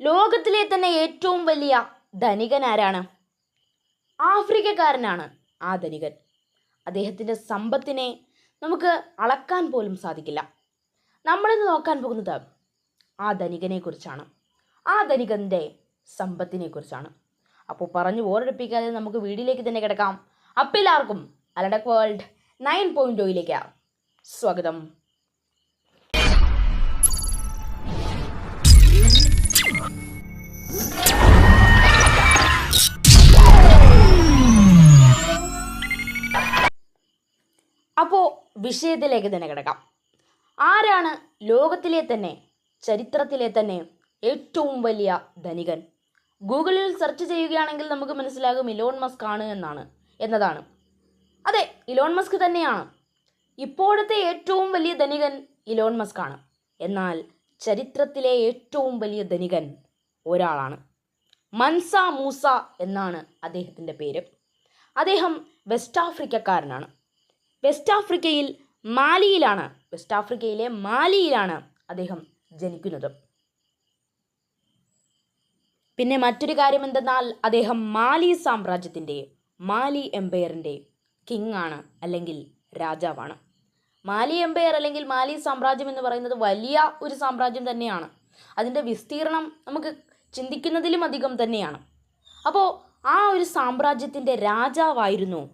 ലോകത്തിലെ തന്നെ ഏറ്റവും വലിയ ധനികൻ ആരാണ്? ആഫ്രിക്കക്കാരനാണ് ആ ധനികൻ. അദ്ദേഹത്തിന്റെ സമ്പത്തിനെ നമുക്ക് അളക്കാൻ പോലും സാധിക്കില്ല. നമ്മളിന്ന് നോക്കാൻ പോകുന്നത് ആ ധനികനെ കുറിച്ചാണ്. ആ ധനികന്റെ സമ്പത്തിനെ കുറിച്ചാണ്. അപ്പോൾ പറഞ്ഞു ബോറടിപ്പിക്കാതെ നമുക്ക് വീഡിയോയിലേക്ക് തന്നെ കിടക്കാം. അപ്പെല്ലാവർക്കും അലഡക് വേൾഡ് നയൻ പോയിന്റ് ഒയിലേക്ക് സ്വാഗതം. അപ്പോൾ വിഷയത്തിലേക്ക് തന്നെ കിടക്കാം. ആരാണ് ലോകത്തിലെ തന്നെ ചരിത്രത്തിലെ തന്നെ ഏറ്റവും വലിയ ധനികൻ? ഗൂഗിളിൽ സെർച്ച് ചെയ്യുകയാണെങ്കിൽ നമുക്ക് മനസ്സിലാകും ഇലോൺ മസ്ക് ആണ് എന്നാണ് എന്നതാണ്. അതെ ഇലോൺ മസ്ക് തന്നെയാണ്. ഇപ്പോഴത്തെ ഏറ്റവും വലിയ ധനികൻ ഇലോൺ മസ്ക് ആണ്. എന്നാൽ ചരിത്രത്തിലെ ഏറ്റവും വലിയ ധനികൻ ഒരാളാണ്. മൻസ മൂസ എന്നാണ് അദ്ദേഹത്തിന്റെ പേര്. അദ്ദേഹം വെസ്റ്റ് ആഫ്രിക്കക്കാരനാണ്. വെസ്റ്റ് ആഫ്രിക്കയിൽ മാലിയിലാണ് വെസ്റ്റ് ആഫ്രിക്കയിലെ മാലിയിലാണ് അദ്ദേഹം ജനിക്കുന്നത്. പിന്നെ മറ്റൊരു കാര്യം എന്തെന്നാൽ അദ്ദേഹം മാലി സാമ്രാജ്യത്തിന്റെ മാലി എംപയറിന്റെ കിങ് ആണ് അല്ലെങ്കിൽ രാജാവാണ്. മാലി എംപയർ അല്ലെങ്കിൽ മാലി സാമ്രാജ്യം എന്ന് പറയുന്നത് വലിയ ഒരു സാമ്രാജ്യം തന്നെയാണ്. അതിന്റെ വിസ്തീർണം നമുക്ക് ചിന്തിക്കുന്നതിലും അധികം തന്നെയാണ്. അപ്പോൾ ആ ഒരു സാമ്രാജ്യത്തിന്റെ രാജാവായിരുന്നു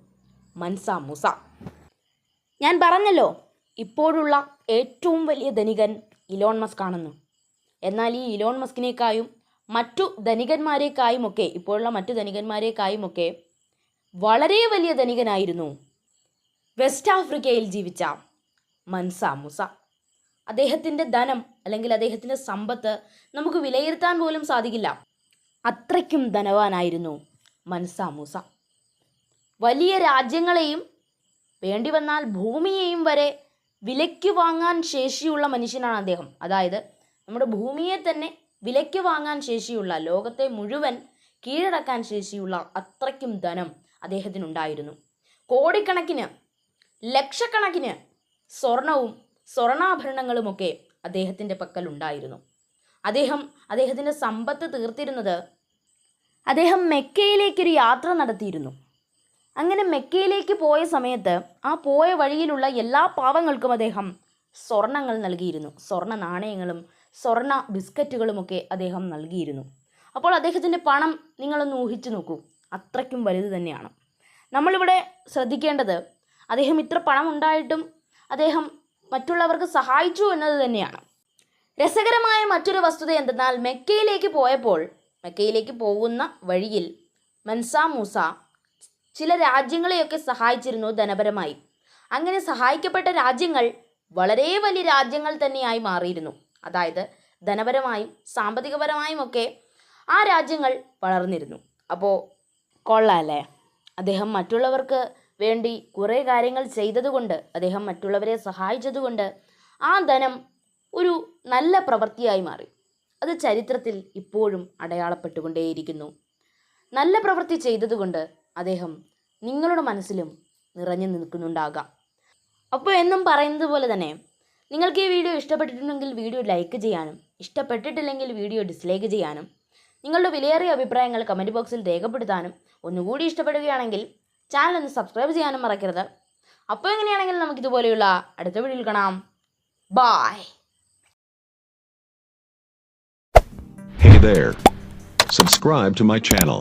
മൻസ മുസ. ഞാൻ പറഞ്ഞല്ലോ ഇപ്പോഴുള്ള ഏറ്റവും വലിയ ധനികൻ ഇലോൺ മസ്ക് ആണെന്ന് എന്നാൽ ഈ ഇലോൺ മസ്കിനേക്കായും മറ്റു ധനികന്മാരെക്കായുമൊക്കെ ഇപ്പോഴുള്ള മറ്റു ധനികന്മാരെക്കായുമൊക്കെ വളരെ വലിയ ധനികനായിരുന്നു വെസ്റ്റ് ആഫ്രിക്കയിൽ ജീവിച്ച മൻസ മുസ. അദ്ദേഹത്തിന്റെ ധനം അല്ലെങ്കിൽ അദ്ദേഹത്തിന്റെ സമ്പത്ത് നമുക്ക് വിലയിരുത്താൻ പോലും സാധിക്കില്ല. അത്രയ്ക്കും ധനവാനായിരുന്നു മൻസ മുസ. വലിയ രാജ്യങ്ങളെയും വേണ്ടി വന്നാൽ ഭൂമിയെയും വരെ വിലയ്ക്ക് വാങ്ങാൻ ശേഷിയുള്ള മനുഷ്യനാണ് അദ്ദേഹം. അതായത് നമ്മുടെ ഭൂമിയെ തന്നെ വിലയ്ക്ക് വാങ്ങാൻ ശേഷിയുള്ള ലോകത്തെ മുഴുവൻ കീഴടക്കാൻ ശേഷിയുള്ള അത്രയ്ക്കും ധനം അദ്ദേഹത്തിനുണ്ടായിരുന്നു. കോടിക്കണക്കിന് ലക്ഷക്കണക്കിന് സ്വർണവും സ്വർണാഭരണങ്ങളുമൊക്കെ അദ്ദേഹത്തിന്റെ പക്കൽ ഉണ്ടായിരുന്നു അദ്ദേഹം അദ്ദേഹത്തിന്റെ സമ്പത്ത് തീർത്തിരുന്നത് അദ്ദേഹം മെക്കയിലേക്കൊരു യാത്ര നടത്തിയിരുന്നു. അങ്ങനെ മെക്കയിലേക്ക് പോയ സമയത്ത് ആ പോയ വഴിയിലുള്ള എല്ലാ പാവങ്ങൾക്കും അദ്ദേഹം സ്വർണങ്ങൾ നൽകിയിരുന്നു. സ്വർണ നാണയങ്ങളും സ്വർണ ബിസ്ക്കറ്റുകളുമൊക്കെ അദ്ദേഹം നൽകിയിരുന്നു. അപ്പോൾ അദ്ദേഹത്തിന്റെ പണം നിങ്ങളൊന്ന് ഊഹിച്ചു നോക്കൂ. അത്രയ്ക്കും വലുത് തന്നെയാണ്. നമ്മളിവിടെ ശ്രദ്ധിക്കേണ്ടത് അദ്ദേഹം ഇത്ര പണം ഉണ്ടായിട്ടും അദ്ദേഹം മറ്റുള്ളവർക്ക് സഹായിച്ചു എന്നത് തന്നെയാണ്. രസകരമായ മറ്റൊരു വസ്തുത എന്തെന്നാൽ മെക്കയിലേക്ക് പോയപ്പോൾ മെക്കയിലേക്ക് പോകുന്ന വഴിയിൽ മൻസാ മൂസ ചില രാജ്യങ്ങളെയൊക്കെ സഹായിച്ചിരുന്നു ധനപരമായി. അങ്ങനെ സഹായിക്കപ്പെട്ട രാജ്യങ്ങൾ വളരെ വലിയ രാജ്യങ്ങൾ തന്നെയായി മാറിയിരുന്നു. അതായത് ധനപരമായും സാമ്പത്തികപരമായും ഒക്കെ ആ രാജ്യങ്ങൾ വളർന്നിരുന്നു. അപ്പോൾ കൊള്ളാല്ലേ അദ്ദേഹം മറ്റുള്ളവർക്ക് വേണ്ടി കുറേ കാര്യങ്ങൾ ചെയ്തതുകൊണ്ട് അദ്ദേഹം മറ്റുള്ളവരെ സഹായിച്ചതുകൊണ്ട് ആ ധനം ഒരു നല്ല പ്രവൃത്തിയായി മാറി. അത് ചരിത്രത്തിൽ ഇപ്പോഴും അടയാളപ്പെട്ടുകൊണ്ടേയിരിക്കുന്നു. നല്ല പ്രവൃത്തി ചെയ്തതുകൊണ്ട് അദ്ദേഹം നിങ്ങളുടെ മനസ്സിലും നിറഞ്ഞു നിൽക്കുന്നുണ്ടാകാം അപ്പോൾ എന്നും പറയുന്നത് പോലെ തന്നെ നിങ്ങൾക്ക് ഈ വീഡിയോ ഇഷ്ടപ്പെട്ടിട്ടുണ്ടെങ്കിൽ വീഡിയോ ലൈക്ക് ചെയ്യാനും ഇഷ്ടപ്പെട്ടിട്ടില്ലെങ്കിൽ വീഡിയോ ഡിസ്ലൈക്ക് ചെയ്യാനും നിങ്ങളുടെ വിലയേറിയ അഭിപ്രായങ്ങൾ കമന്റ് ബോക്സിൽ രേഖപ്പെടുത്താനും ഒന്നുകൂടി ഇഷ്ടപ്പെടുകയാണെങ്കിൽ ചാനൽ ഒന്ന് സബ്സ്ക്രൈബ് ചെയ്യാനും മറക്കരുത് അപ്പോൾ എങ്ങനെയാണെങ്കിൽ നമുക്കിതുപോലെയുള്ള അടുത്ത വീഡിയോയിൽ കാണാം bye Hey there. Subscribe to my channel.